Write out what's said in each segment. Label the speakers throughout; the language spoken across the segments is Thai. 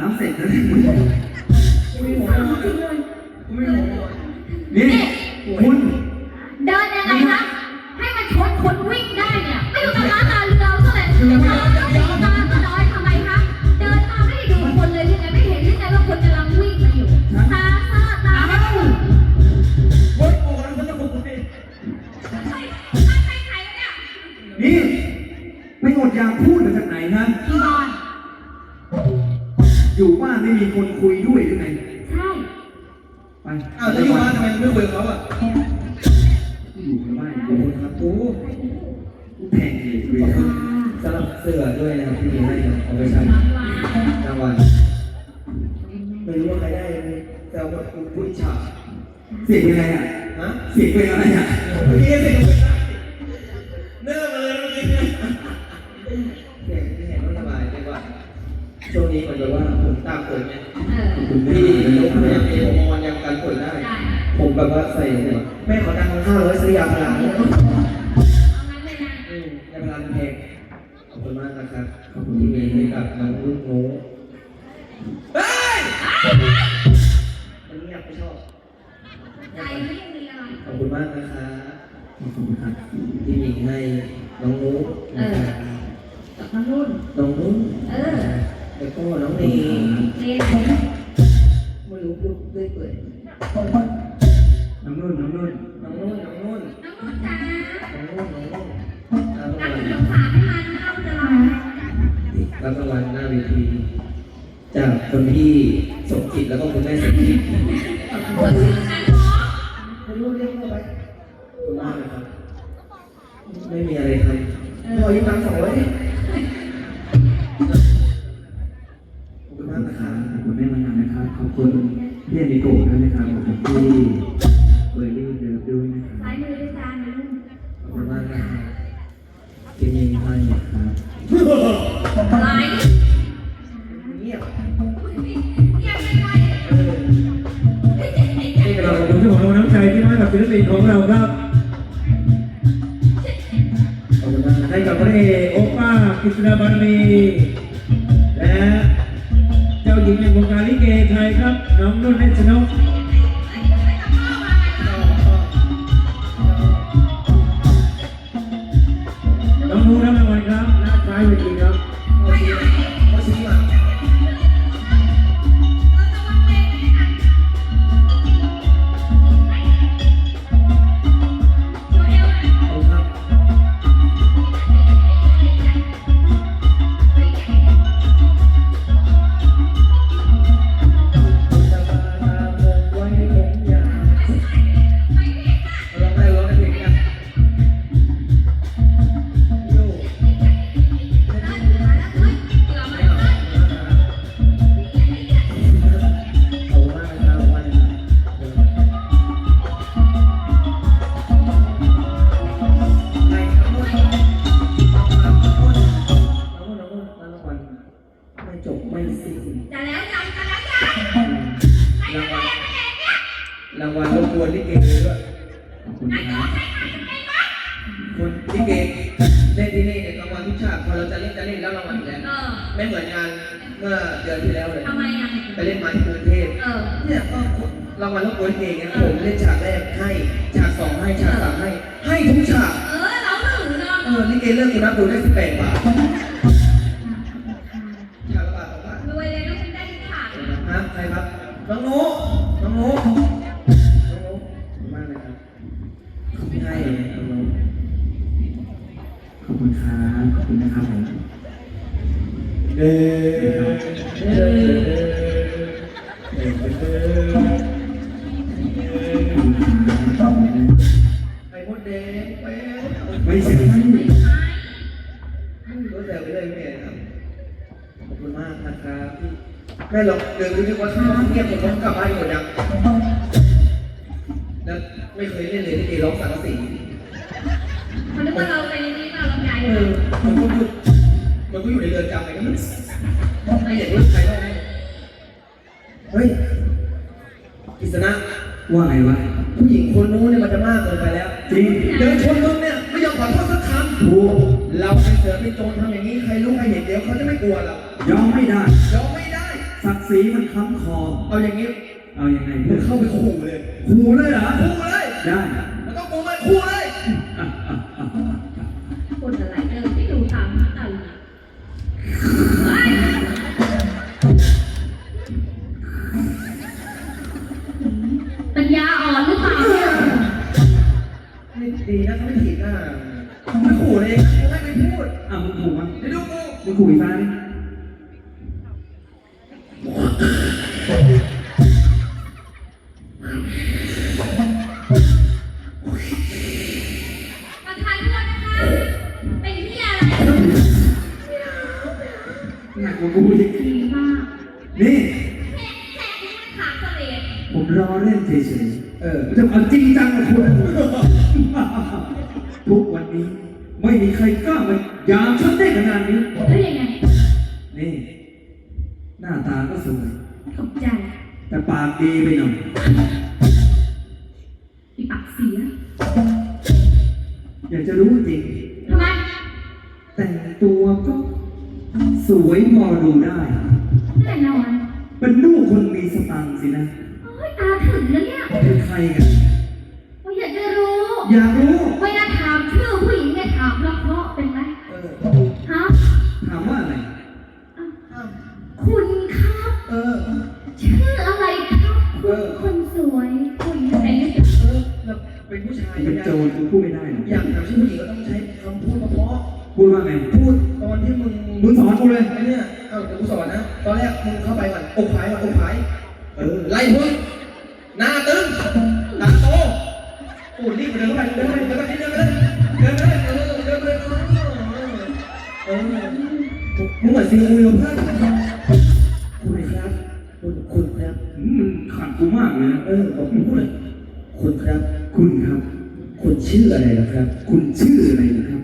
Speaker 1: น้ำเสร็จแล้วเนี่ย
Speaker 2: ไม่หัวร้อนไม่หัวร้อน
Speaker 1: นี่คุณ
Speaker 3: เดินยังไงนะให้มันชนคนวิ่งได้เนี่ยไม่ดูตาล้าตาเรือเอาซะเลยเดินตาตาก็น้อยทำไมคะเดินมาไม่ได้ดูคนเลยยังไงไม่เห็นยังไงว่าคนกำลังวิ่งมาอยู่ตาตาตาไม่ดู
Speaker 2: โอ๊ยโอ้ยมันจะบุกไป
Speaker 3: ใครใครใครใครเนี่ย
Speaker 1: นี่ไปอดอยากพูดมาจากไหนนะ
Speaker 3: พี่บ อล
Speaker 1: อยู่บ้านไม่มีคนคุยด้วยหรือไง
Speaker 3: ใช่
Speaker 1: ไป
Speaker 2: อ้าวแล้วอยู่บ้านทำไมไม่คุยกับเขาอะ
Speaker 1: อยู่กับบ้าน
Speaker 2: โอ้โหครับโอ้
Speaker 1: กูแพงเลยเว้ย
Speaker 2: สำหรับเสื้อด้วยนะครับที่มีให้เอาไปใช้รางวัลไม่รู้ว่าใครได้แต่ว่าคุณผู้ชา
Speaker 1: เสียงเป็นอะไรอะ
Speaker 2: ฮะ
Speaker 1: เสียงเป็นอะไรอะ
Speaker 2: เมื่อกี้เสียงไม่ไผมตามฝนเนี่ย
Speaker 3: เออ
Speaker 2: พี่ยกเนี่ยมีผมมอนยังกันฝนได้ ผมแบบว่าใส่เนี่ยแม่ขอตังค์ห้าร้อยซื้อยาพาราเนี่ย
Speaker 3: เอางั้นเลยนะ
Speaker 2: อืมยาพาราเพลงขอบคุณมากนะครับ ขอบคุณที่เมีให้กับน้องลูกหนูเฮ้ยมันเงียบไม่ชอบขอบคุณมากนะครับ
Speaker 1: ขอบคุณครับ
Speaker 2: ที่มีให้น้องนุ๊กน้
Speaker 3: องนุ่น
Speaker 2: น้องนุ๊ก
Speaker 3: เออ
Speaker 2: แล้วก็น้องเนย
Speaker 3: เรียนผม
Speaker 2: ไม่รู้พูดด้วยเปื่อย
Speaker 1: น้องนุ่นน้องนุ่น
Speaker 2: น้องนุ่นน้องนุ่น
Speaker 3: น้องนุ่นจ๋า
Speaker 2: น้องนุ่นน้องนุ่นเอา
Speaker 3: นั
Speaker 2: รากง
Speaker 3: ส
Speaker 2: วัล
Speaker 3: งสารให้มันเอาตลอด
Speaker 2: รับรางวัลหน้าเวทีจากคนที่สมจิตแล้วก็คุณแม่สมจิต
Speaker 3: คนชื่อนั้นเนาะ
Speaker 2: ไม่รู้เรียกว่าอะไรขอบคุณมากนะครับไม่มีอะไรครับพอยืมตังค์สองร้อย
Speaker 1: ด้ ขา
Speaker 3: ด
Speaker 2: ฮะใครครับ น้องนุน้องนุน้องนุขอบคุณมากนะครับที่ให้น้องนุ
Speaker 1: ขอบคุณครับ ขอบคุณนะครับผม
Speaker 2: เด้อ
Speaker 3: ว่าไง
Speaker 1: วะ
Speaker 2: ผู้หญิงคนนู้นเนี่ยมันจะมากเกินไปแล้ว
Speaker 1: จริง
Speaker 2: เดินชนมึงเนี่ยไม่ยอมขอโทษสักค
Speaker 1: ถูกำ
Speaker 2: เราเป็นเสือเป็นโจรทำอย่างนี้ใครรู้ใครเห็นเดี๋ยวเขาจะไม่กลัวเรา
Speaker 1: ยอมไม่ได้
Speaker 2: ยอมไม่ได้
Speaker 1: ศักดิ์ศรีมันค้ำคอ
Speaker 2: เอาอย่างนี้
Speaker 1: เอายังไง
Speaker 2: มึ
Speaker 1: เพื่
Speaker 2: ง
Speaker 1: อน
Speaker 2: เข้าไปขู่เลย
Speaker 1: ขู่เลยเหรอ
Speaker 2: ขู่เลย
Speaker 1: ได้
Speaker 2: แล้วก็กูมาขู่เลย ขู่มันเดี๋ยวดูกู
Speaker 1: มึงขู่อีกฟ้าดิ ต่งตัวก็สวยพอดูได้
Speaker 3: แน่นอน
Speaker 1: เป็นลูกคนมีสตังค์สินะ
Speaker 3: โอ้ยตาถึงแล้วเนี่ย
Speaker 1: เป็นใครกัน
Speaker 3: โอ้ยอยากจะรู้
Speaker 1: อยากรู้
Speaker 3: เวลา สอ
Speaker 2: น
Speaker 1: นะ
Speaker 2: ตอนแรกมึงเข้าไปก่อนอกผายก่อนอกผายเออไล่มึงหน้าตึงตาโตปูดรีบเดินเข้าไปเดินเข้าไปเดินไปเดินไปเดินไปเออเดินไปเออเออมึงเหมือนซีอูอยู่เพื่อนคุณครับคุณคุณครับ
Speaker 1: มันขัดกูมากเลยนะ
Speaker 2: เออผมพูดเลยคุณครับ
Speaker 1: คุณครับ
Speaker 2: คุณชื่ออะไรล่ะครับ
Speaker 1: คุณชื่ออะไรนะครับ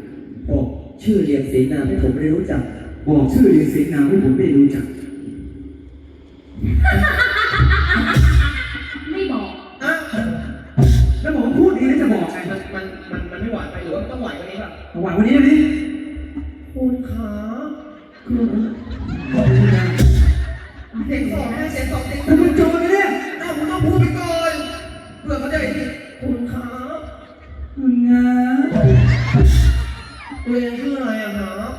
Speaker 2: บอกชื่อเรียงสีนาผมได้รู้จัก
Speaker 1: บอกชื่อเรียนเสียงนามให้ผมได้รู้จัก
Speaker 3: ไม่บอก
Speaker 2: อะ
Speaker 1: แล้วผมพูดเองแล้วจะบอกไง
Speaker 2: มันมันมันมันไม่หวานไปหรือว่าต้องหวานกว่านี้ป่ะ
Speaker 1: หวังวันนี้นะนี่
Speaker 2: คุณขาเสียงสองนะเสียงสองเสียง
Speaker 1: กูเป็นโจรนะเนี่ย
Speaker 2: อ้าวคุณต้องพูดไปก่อนเพื่อเขาจะได้ยินคุณขา
Speaker 1: คุณงา
Speaker 2: ตัวเองชื่ออะไรอะฮะ
Speaker 1: เองชื่ออะไรค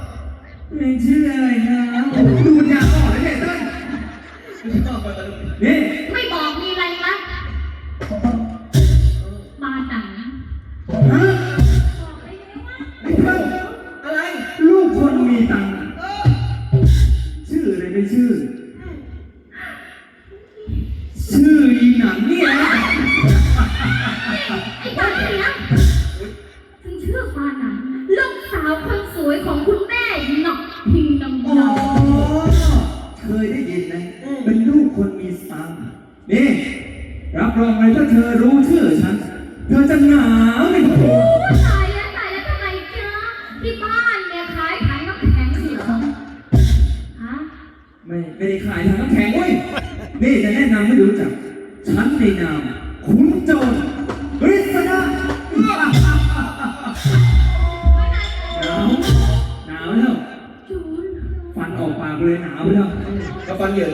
Speaker 1: รับดู
Speaker 3: ถ้า
Speaker 1: เธอรู้ชื่อฉัน เธอจะหนาวไม่พอ
Speaker 3: โอ้ตายแล้วตายแล้วทำไมจ๊ะที่บ้านเนี่ยขายถังน้ำแข็งเหรอฮะ
Speaker 1: ไม่ไม่ได้ขายทางน้ำแข็งเว้ย นี่จะแนะนำให้รู้จัก ฉันในนามขุนโจรกฤษณะหนาวหนาวแล้ว
Speaker 3: จูน
Speaker 1: ฟันออกปากเลยหนาวแล้ว
Speaker 2: กระฟั
Speaker 3: น
Speaker 2: เหยิ
Speaker 3: น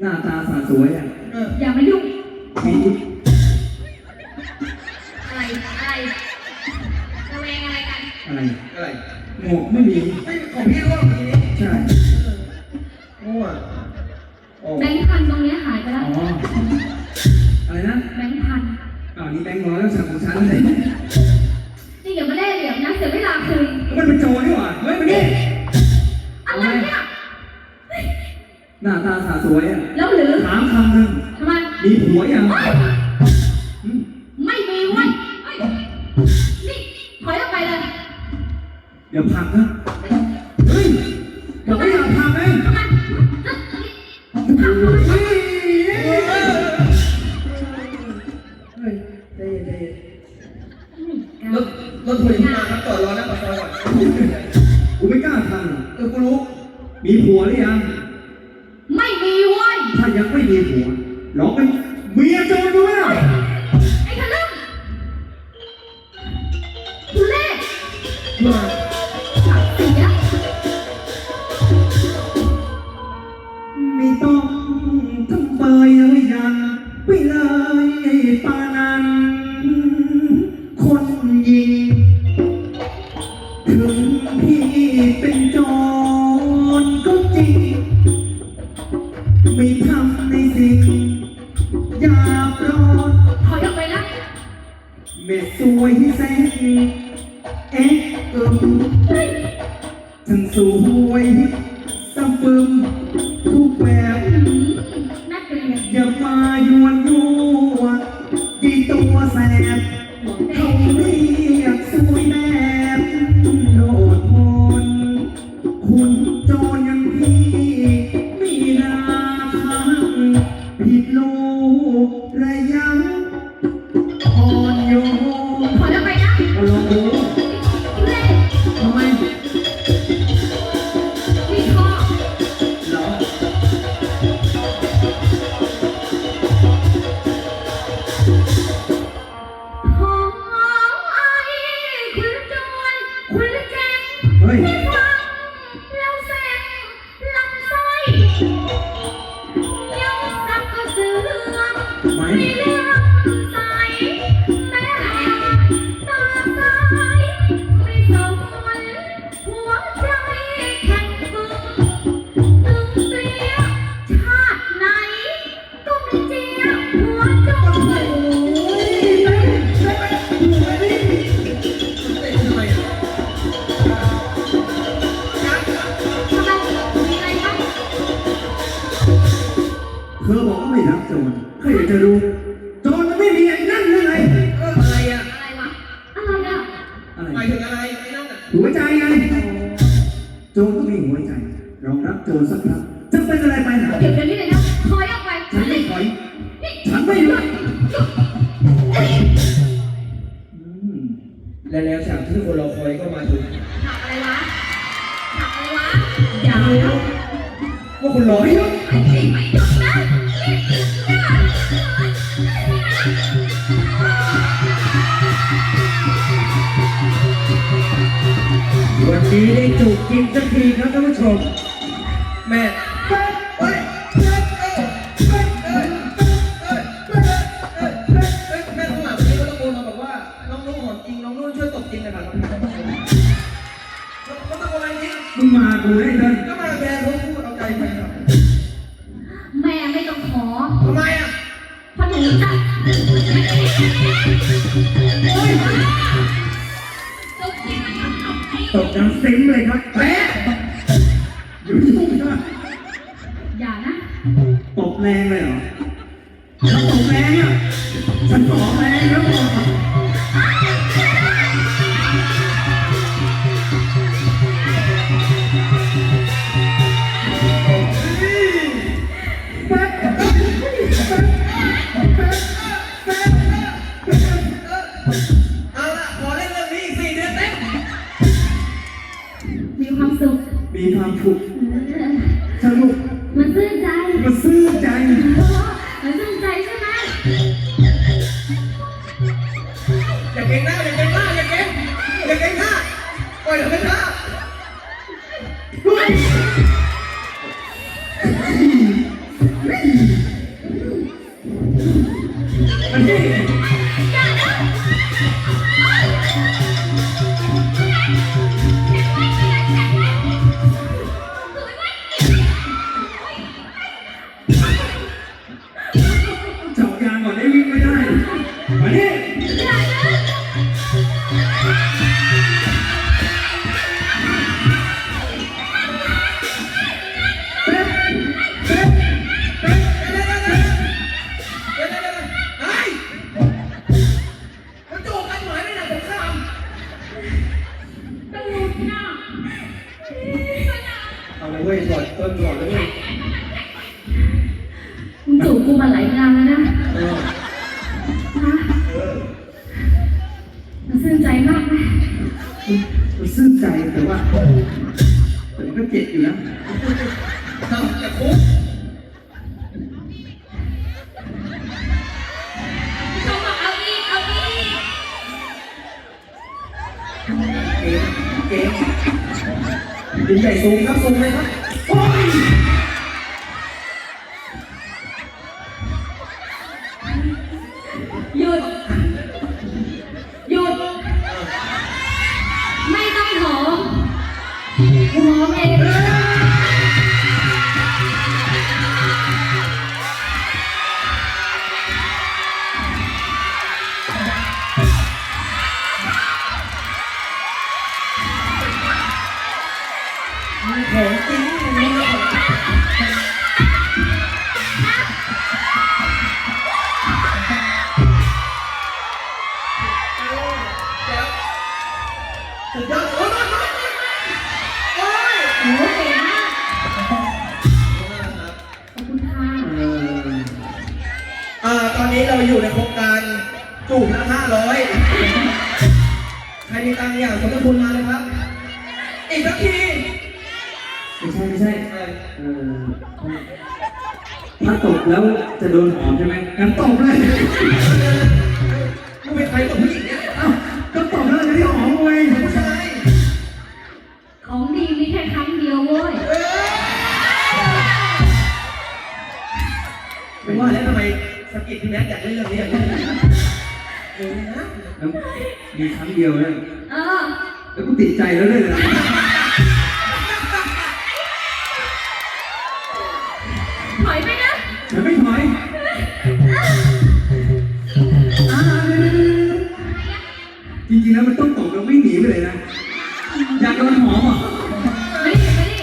Speaker 3: หน้าตา
Speaker 1: สาสวยอะ
Speaker 2: เออ
Speaker 3: อย่ามายุ่ง
Speaker 1: มี
Speaker 3: Come on, come on. เป็
Speaker 1: นจ ดี
Speaker 3: ได้
Speaker 2: จุกกิน
Speaker 3: สั
Speaker 1: กทีครั
Speaker 3: บ
Speaker 2: ท่า
Speaker 1: น
Speaker 4: ผู้ชม
Speaker 2: แม่ Mình. Hey! จูบกู
Speaker 1: มา
Speaker 3: ห
Speaker 4: ลา
Speaker 1: ยงา
Speaker 2: น
Speaker 3: แล้วนะ
Speaker 2: เออ
Speaker 3: ฮะ
Speaker 2: เออ
Speaker 3: มันซื่นใจมากไหม
Speaker 1: มันซื่นใจแต่ว่าแต่มันก็เจ็บอยู่นะ
Speaker 3: ไม่
Speaker 2: ใช่
Speaker 1: ไม่ใช่
Speaker 2: เออ
Speaker 1: เออถ้าตบแล้วจะโดนหอมใช่ไหมงั้นตบเลย
Speaker 2: มึงเป็นใครกับผู้หญิงเนี่ย
Speaker 1: เอ้าก็ตบแล้วจะได้หอมเว้ย
Speaker 2: ผู้ชาย
Speaker 3: ของดีมีแค่ครั้งเดียวเว้ย
Speaker 2: เออผมว่าแล้วทำไมสกิดพี่แม็กอยากเล่นเรื่องนี้อย่างนี้เออนะ
Speaker 1: แล้วมีครั้งเดียวเลย
Speaker 3: เออ
Speaker 1: แล้วกูติดใจแล้วเลยนะ หมอะ
Speaker 3: มาดิมาดิ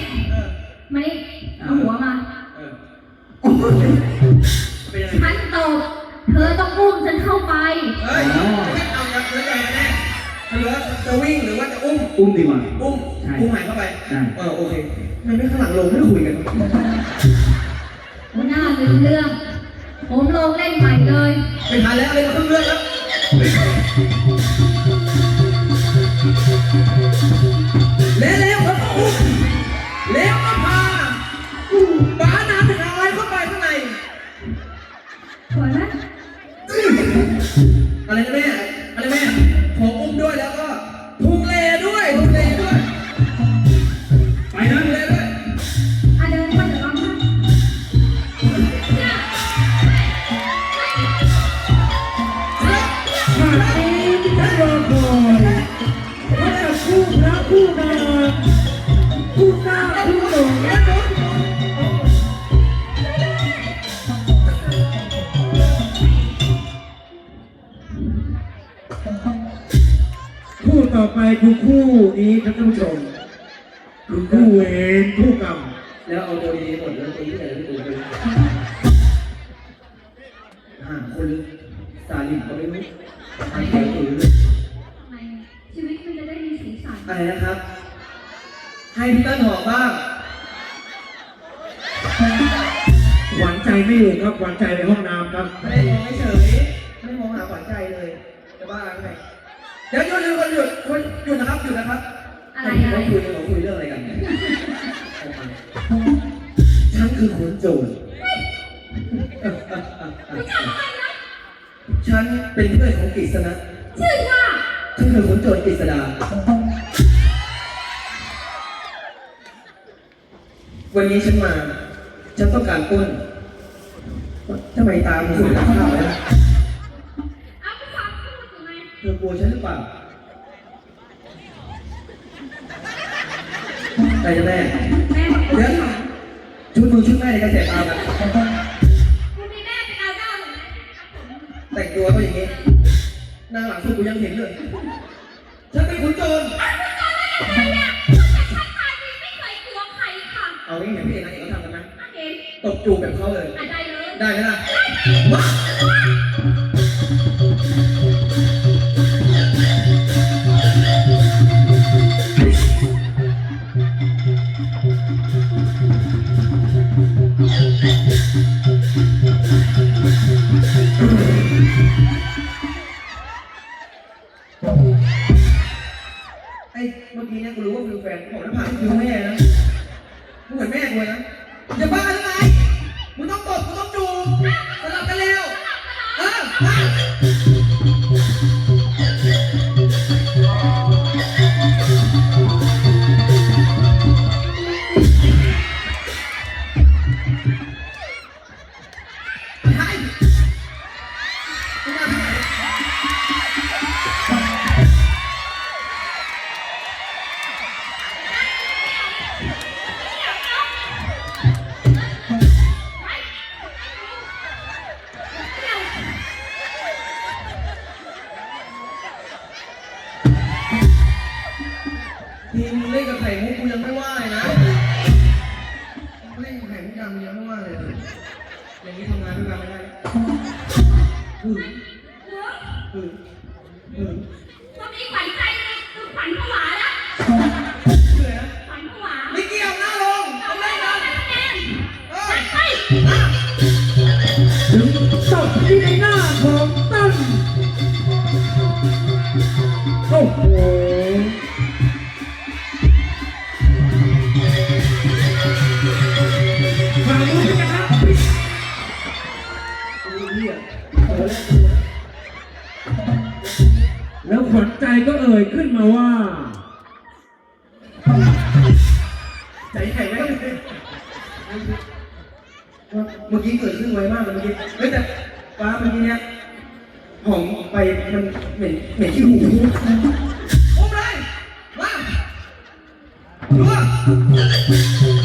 Speaker 3: มาดิเอาหัวมา
Speaker 2: เออ
Speaker 1: โอ้ย
Speaker 2: เป็นยังไง
Speaker 3: ฉันตบเธอต้องอุ้มฉันเข้าไป
Speaker 2: เฮ้ยเอาอย่างเนื้อแดงกันแน่หรือจะวิ่งหรือว่าจะอุ้ม
Speaker 1: อุ้มดีกว่า
Speaker 2: อุ้ม
Speaker 1: ใช่
Speaker 2: อุ้มหายเข้าไป เออโอเคมันไม่ข้างหลังลงไม่คุยกัน
Speaker 3: หัวหน้าลืมเรื่อง ผมลงเล่นใหม่เลย
Speaker 2: ไม่ทันแล้วเลยมาครึ่งเรื่องแล้วแล้ว อะไรนะ
Speaker 4: ครับ
Speaker 2: ให้พี่ต้นหอมบ้าง
Speaker 4: หวานใจไม่อยู่ครับ หวานใจในห้องน้ำครับ
Speaker 2: ไม่ได้มองเฉยไม่ได้มองหาขวัญใจเลยจะบ้าไงเดี๋ยวหยุดหยุดคนหยุดคนหยุดนะครับหยุดนะครับ
Speaker 3: อะไร
Speaker 2: ให้
Speaker 3: อะไร
Speaker 2: เขาคุยเขาคุยเรื่องอะไรกันฉันคือคนโจรฉันเป็นเพื่อนของกฤษณะ
Speaker 3: ชื่อว่า
Speaker 2: ฉันคือคนโจรกฤษดา วันนี้ฉันมาฉันต้องการปล้นทำไมตามถึงข้าวแล้ว
Speaker 3: เอาไปฟังพูดอยู่ไง
Speaker 2: เธอกลัวฉันหรือเปล่าใครจะแม่
Speaker 3: แม่บอก
Speaker 2: เดี๋ยวชุดดูชุดแม่ในกระแสตามอะ
Speaker 3: กูมีแม่เป็นอาเจ้าหรือไง
Speaker 2: แต่งตัวก็อย่างนี้หน้าหลังสุดกูยังเห็นเลยฉันเป็นขุนโจร จูบแบบเขาเลย
Speaker 3: ได้เลย
Speaker 2: ได้ไหมล่ะว้าว ยขึ้นมา
Speaker 3: ว่า
Speaker 2: ใจ
Speaker 3: ไข่
Speaker 4: ได้
Speaker 2: เมื่อกี้เกิดขึ้นไวมากเลยเมื่อกี้เฮ้แต่ฟ้าเมื่อกี้เนี้ยหอมไปมันเหม็นเหม็นที่หูผมเลยมาดู